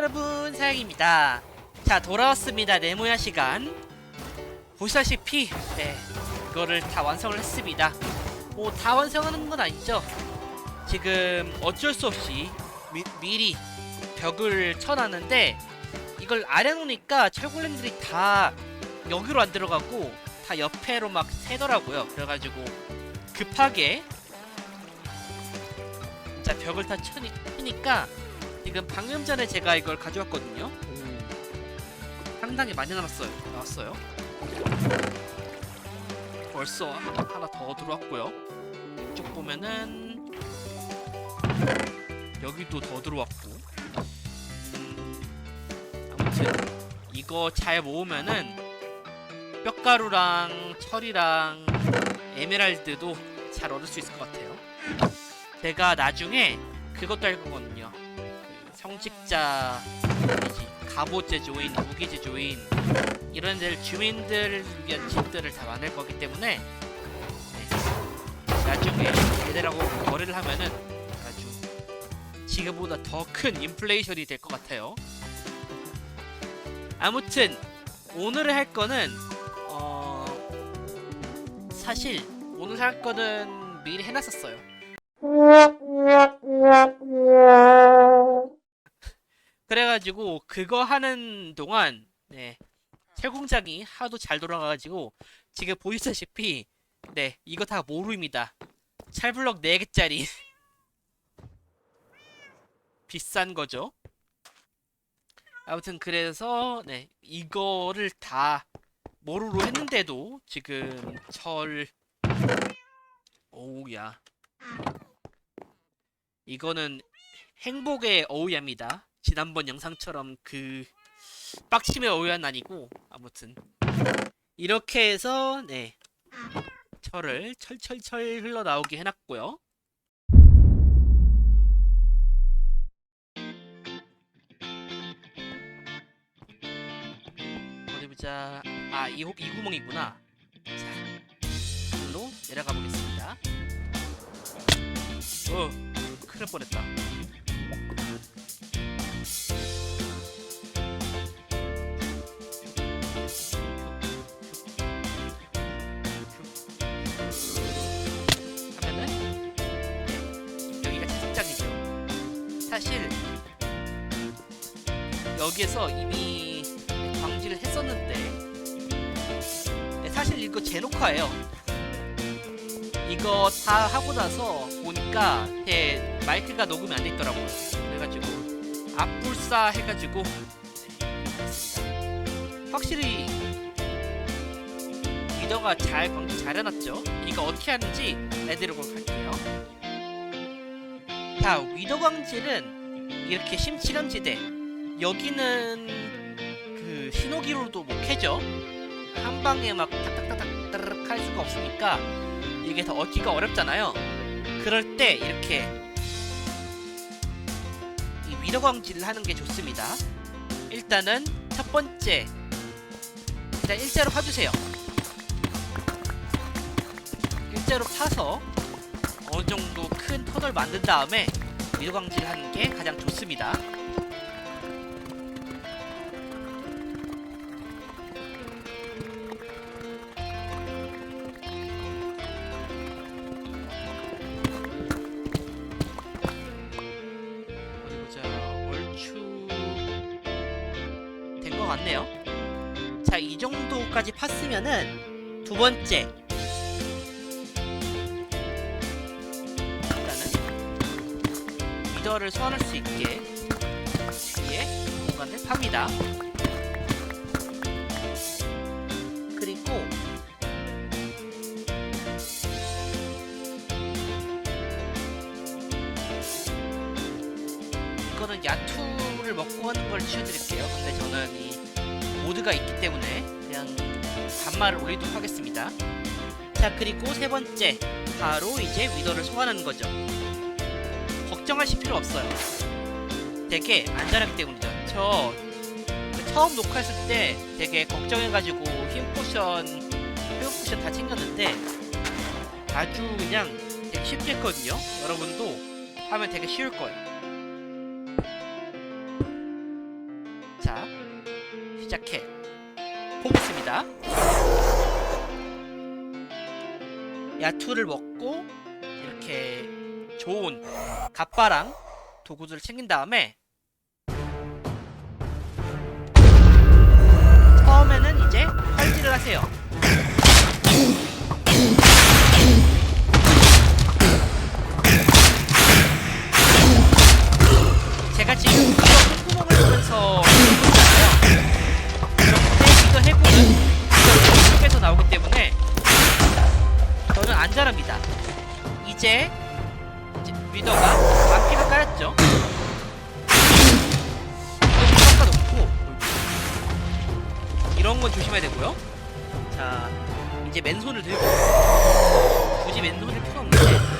여러분 사양입니다. 자 돌아왔습니다. 네모야 시간. 보시다시피. 네 이거를 다 완성을 했습니다. 뭐 다 완성하는 건 아니죠. 지금 어쩔 수 없이 미, 미리 벽을 쳐놨는데 이걸 아래 놓으니까 철골렘들이 다 여기로 안 들어가고 다 옆에로 막 새더라고요. 그래가지고 급하게 자 벽을 다 치니, 치니까 지금 방금 전에 제가 이걸 가져왔거든요. 상당히 많이 남았어요. 나왔어요. 벌써 하나 더 들어왔고요. 이쪽 보면은 여기도 더 들어왔고. 음, 아무튼 이거 잘 모으면은 뼈가루랑 철이랑 에메랄드도 잘 얻을 수 있을 것 같아요. 제가 나중에 그것도 할 거거든요. 그 성직자 뭐지 갑옷 제조인 무기 제 조인 이런 데를 주민들을 위한 집들을 다 만들 거기 때문에 네. 나중에 얘들하고 거래를 하면은 아주 지금보다 더 큰 인플레이션이 될 것 같아요. 아무튼 오늘 할 거는 어 사실 오늘 할 거는 미리 해놨었어요. 그래가지고 그거 하는 동안 네 철공장이 하도 잘 돌아가가지고 지금 보시다시피 네 이거 다 모루입니다. 철블럭 4개짜리. 비싼 거죠? 아무튼 그래서 네 이거를 다 모루로 했는데도 지금 철 오우야. 이거는 행복의 어우야입니다 지난번 영상처럼 그 빡침의 어우야는 아니고 아무튼 이렇게 해서 네 철을 철철철 흘러나오게 해놨고요. 어디 보자. 아이 이 구멍이구나. 자 일로 내려가 보겠습니다. 어 큰일 날 뻔했다 하면은 네, 여기가 채식장이죠. 사실 여기에서 이미 광질을 했었는데 네, 사실 이거 제노카예요. 이거 다 하고 나서 보니까 제 마이크가 녹음이 안 돼 있더라고요. 그래가지고 앞불사 해가지고. 확실히 리더가 잘 광질 잘 해놨죠. 이거 어떻게 하는지 내드리고 갈게요. 자, 위더 광질은 이렇게 심취감지대. 여기는 그 신호기로도 못 캐죠. 한 방에 막 따르륵 할 수가 없으니까 이게 더 얻기가 어렵잖아요. 그럴 때 이렇게 이 위더 광질을 하는 게 좋습니다. 일단은 첫 번째 일단 일자로 파주세요. 일자로 파서 어느 정도 큰 터널 만든 다음에 광질 하는 게 가장 좋습니다. 정도까지 팠으면은 두 번째 일단은 미더를 소환할 수 있게 뒤에 공간을 팝니다. 그리고 이거는 야투를 먹고 하는 걸 치워드릴게요. 근데 저는 이 모드가 있기 때문에 그냥 반말을 올리도록 하겠습니다. 자 그리고 세 번째 바로 이제 위더를 소환하는 거죠. 걱정하실 필요 없어요. 되게 안전하기 때문이죠. 저그 처음 녹화했을 때 되게 걱정해가지고 힘 포션, 회복 포션 다 챙겼는데 아주 그냥 쉽게 했거든요. 여러분도 하면 되게 쉬울 거예요. 있습니다. 야투를 먹고 이렇게 좋은 갑바랑 도구들을 챙긴 다음에 처음에는 이제 펄질을 하세요. 제가 지금 나오기 때문에 저는 안 잘합니다. 이제 이제 위더가 만피가 깔았죠. 이런 건 조심해야 되고요. 자 이제 맨손을 들고 굳이 맨손일 필요 없는데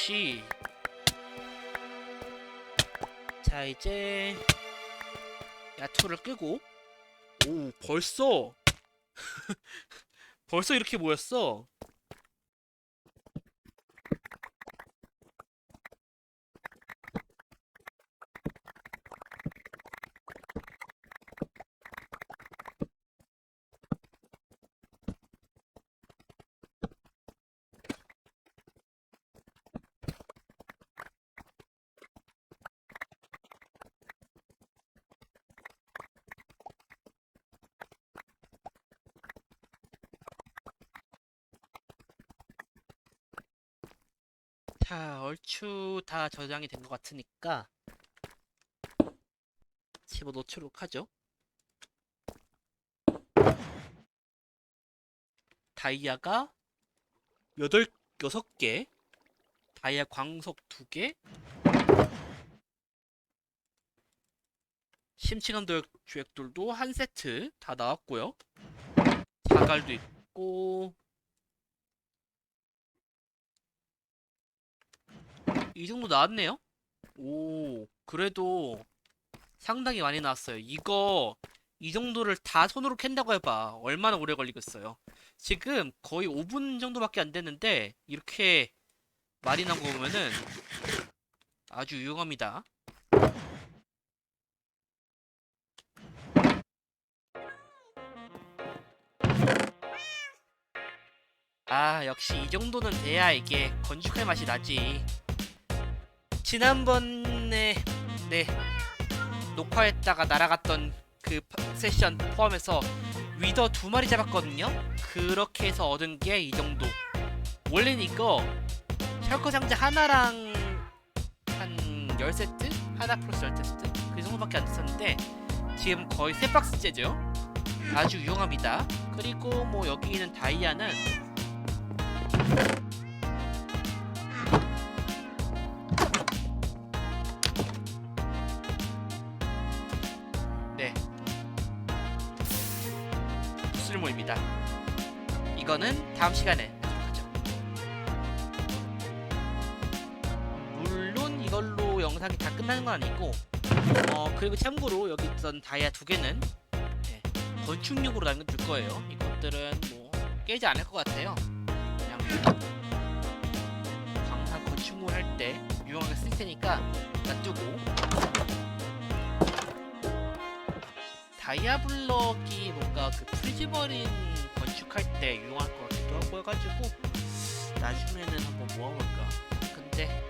역시. 자, 이제 야투를 끄고. 오 벌써? 벌써 이렇게 모였어 자 얼추 다 저장이 된 것 같으니까 집어넣도록 하죠. 다이아가 8, 6개 다이아 광석 2개 심층한 도역 주액돌도 한 세트 다 나왔고요. 자갈도 있고 이 정도 나왔네요? 오, 그래도 상당히 많이 나왔어요. 이거 이 정도를 다 손으로 캔다고 해봐. 얼마나 오래 걸리겠어요. 지금 거의 5분 정도밖에 안 됐는데 이렇게 많이 나온 거 보면은 아주 유용합니다. 아, 역시 이 정도는 돼야 이게 건축할 맛이 나지. 지난번에 네 녹화했다가 날아갔던 그 파- 세션 포함해서 위더 두 마리 잡았거든요. 그렇게 해서 얻은 게 이 정도. 원래는 이거 셜커 상자 하나랑 한 10세트? 하나 플러스 10세트? 그 정도 정도밖에 안 됐었는데 지금 거의 세 박스째죠. 아주 유용합니다. 그리고 뭐 여기 있는 다이아는 쓸모입니다. 이거는 다음 시간에 하죠. 물론 이걸로 영상이 다 끝나는 건 아니고 어 그리고 참고로 여기 있던 다이아 두 개는 네, 건축용으로 남겨둘 거예요. 이것들은 뭐 깨지 않을 것 같아요. 그냥 광산 건축물 할 때 유용하게 쓸 테니까 놔두고 다이아 블럭이 뭔가 그 프리즈머린 건축할 때 유용할 것 같기도 하고 해가지고 나중에는 한번 모아볼까. 근데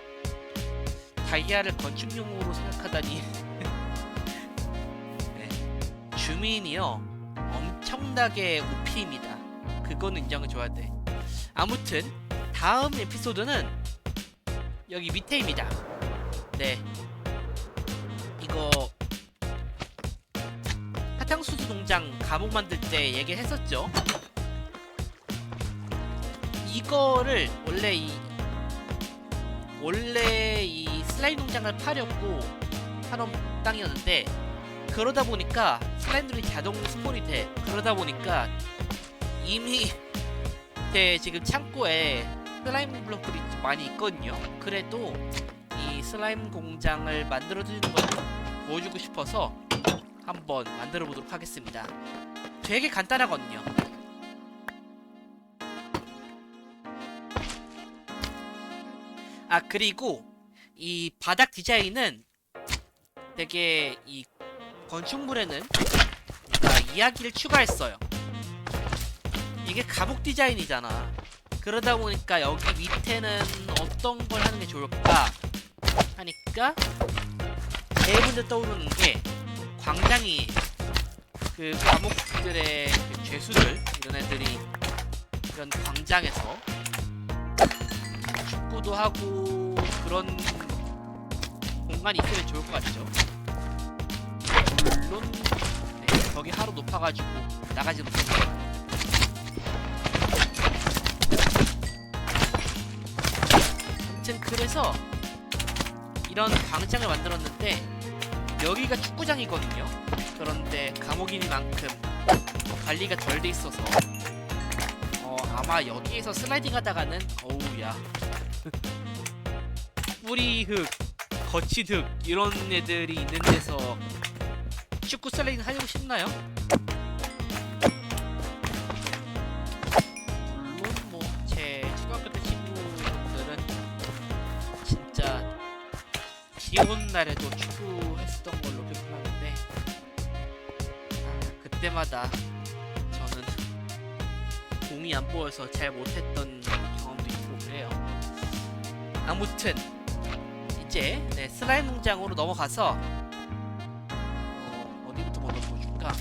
다이아를 건축용으로 생각하다니 네. 주민이요 엄청나게 우피입니다. 그거는 인정을 줘야 돼. 아무튼 다음 에피소드는 여기 밑에입니다. 네. 이거 감옥 만들 때 얘기했었죠. 이거를 원래 이 원래 이 슬라임 농장을 파려고 하던 땅이었는데 그러다 보니까 슬라임들이 자동 스폰이 돼 그러다 보니까 이미 제 지금 창고에 슬라임 블록들이 좀 많이 있거든요 그래도 이 슬라임 공장을 만들어 드리는 걸 보여주고 싶어서 한번 만들어 보도록 하겠습니다 되게 간단하거든요 아 그리고 이 바닥 디자인은 되게 이 건축물에는 뭔가 이야기를 추가했어요. 이게 감옥 디자인이잖아. 그러다 보니까 여기 밑에는 어떤 걸 하는 게 좋을까 하니까 제일 먼저 떠오르는 게 광장이 그 감옥들의 그 죄수들 이런 애들이 이런 광장에서 축구도 하고 그런 공간이 있으면 좋을 것 같죠. 물론 네, 벽이 하루 높아가지고 나가지 못하지만 아무튼 그래서 이런 광장을 만들었는데 여기가 축구장이거든요. 그런데 감옥이니만큼 관리가 덜 돼 있어서 어, 아마 여기에서 슬라이딩 하다가는 어우야 뿌리흙, 거치득 이런 애들이 있는 데서 축구 슬라이딩 하려고 싶나요? 물론 뭐 날에도 축구 때마다 저는 공이 안 보여서 잘 못했던 경험도 있고 그래요. 아무튼 이제 네, 슬라임 농장으로 넘어가서 어, 어디부터 먼저 보여줄까?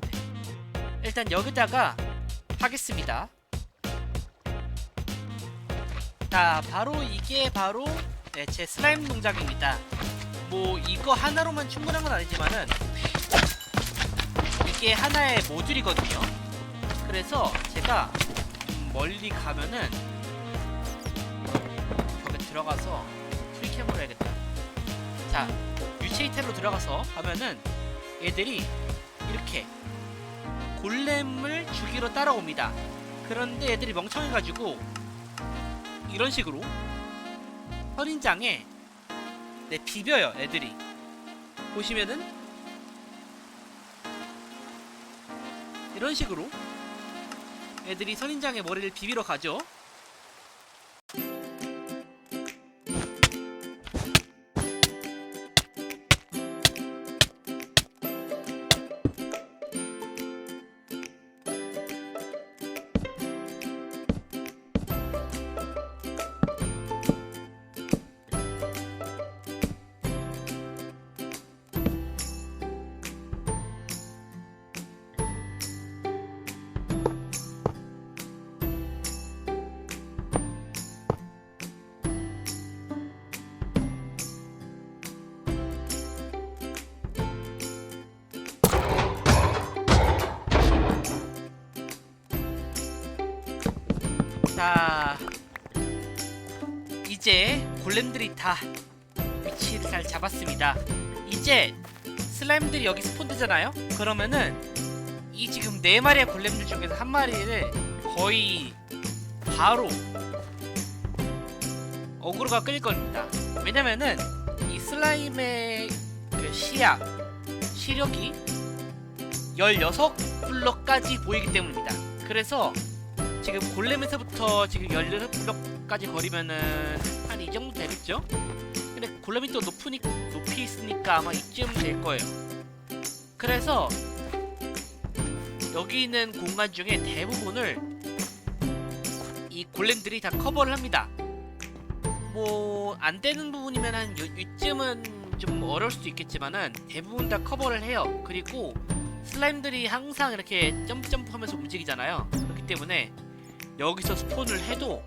네. 일단 여기다가 하겠습니다. 자, 바로 이게 바로 네, 제 슬라임 농장입니다. 뭐 이거 하나로만 충분한 건 아니지만은 이게 하나의 모듈이거든요. 그래서 제가 좀 멀리 가면은 벽에 들어가서 프리캠으로 해야겠다. 자, 유체이 탭으로 들어가서 하면은 얘들이 이렇게 골렘을 죽이러 따라옵니다. 그런데 얘들이 멍청해가지고 이런 식으로 선인장에 네, 비벼요 애들이 보시면은 이런 식으로 애들이 선인장에 머리를 비비러 가죠 이제 골렘들이 다 위치를 잘 잡았습니다. 이제 슬라임들이 여기 스폰되잖아요. 그러면은 이 지금 네 마리의 골렘들 중에서 한 마리를 거의 바로 어그로가 끌 겁니다. 왜냐면은 이 슬라임의 그 시야, 시력이 16블럭까지 보이기 때문입니다. 그래서 지금 골렘에서부터 지금 16블럭까지 거리면은 정도 되겠죠? 근데 골렘이 또 높으니, 높이 있으니까 아마 이쯤 될 거예요. 그래서 여기 있는 공간 중에 대부분을 이 골렘들이 다 커버를 합니다. 뭐 안 되는 부분이면 한 요- 이쯤은 좀 어려울 수도 있겠지만은 대부분 다 커버를 해요. 그리고 슬라임들이 항상 이렇게 점점하면서 움직이잖아요. 그렇기 때문에 여기서 스폰을 해도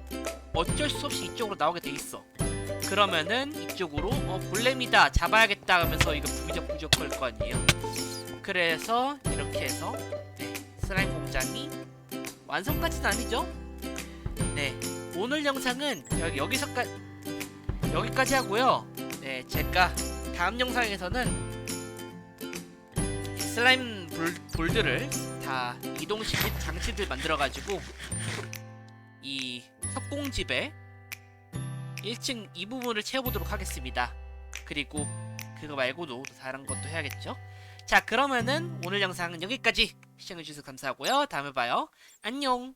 어쩔 수 없이 이쪽으로 나오게 돼 있어. 그러면은 이쪽으로 어 골렘이다 잡아야겠다 하면서 이거 부적 부적 할 거 아니에요. 그래서 이렇게 해서 네, 슬라임 공장이 완성까지는 아니죠. 네 오늘 영상은 여기 여기서까지 여기까지 하고요. 네 제가 다음 영상에서는 슬라임 볼, 볼들을 다 이동시킨 장치들 만들어가지고 이 석공집에 1층 이 부분을 채워보도록 하겠습니다. 그리고 그거 말고도 또 다른 것도 해야겠죠. 자 그러면은 오늘 영상은 여기까지 시청해주셔서 감사하고요. 다음에 봐요. 안녕.